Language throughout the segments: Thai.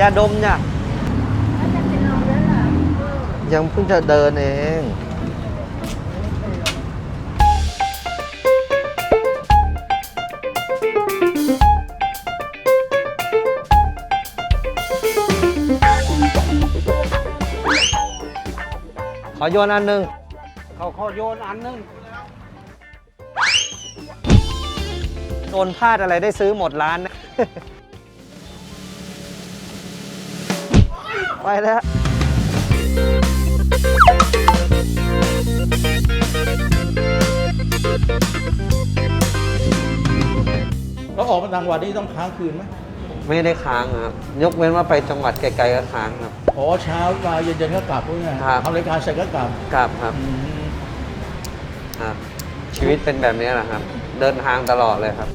ยาดมเนี่ยแล้วจะเป็นลมแล้วเหรอเออยังเพิ่งจะเดินเองขอโยนอันหนึ่งเขาขอโยนอันนึงโดนพลาดอะไรได้ซื้อหมดร้านนะ ไปแล้วแล้วออกมาต่างจังหวัดนี่ต้องค้างคืนไหมไม่ได้ค้างครับ ยกเว้นว่าไปจังหวัดไกลๆก็ค้างครับ อ๋อเช้ามาเย็นๆก็กลับพวกนี้ครับ ทำรายการเสร็จก็กลับกลับครับ อืมครับ ชีวิตเป็นแบบนี้แหละครับ เดินทางตลอดเลยครับ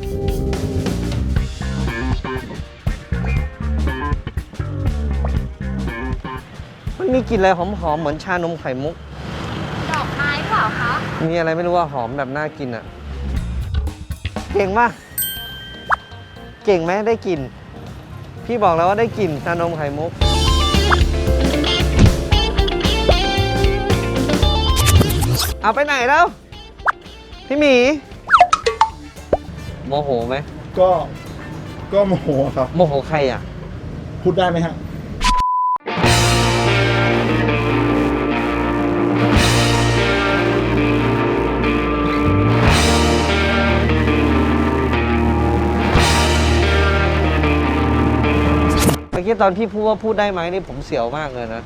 มันมีกลิ่นอะไรหอมๆ เหมือนชานมไข่มุก ดอกไม้เปล่าคะ มีอะไรไม่รู้ว่าหอมแบบน่ากินอะ เก่งมาก เก่งไหมได้กลิ่น พี่บอกแล้วว่าได้กลิ่นชานมไข่มุก เอาไปไหนแล้ว พี่หมี โมโหไหม ก็ก็โมโหครับ โมโหใครอะ พูดได้ไหมฮะ กี้ตอนพี่พูดว่าพูดได้ไหมนี่ผมเสียวมากเลยนะ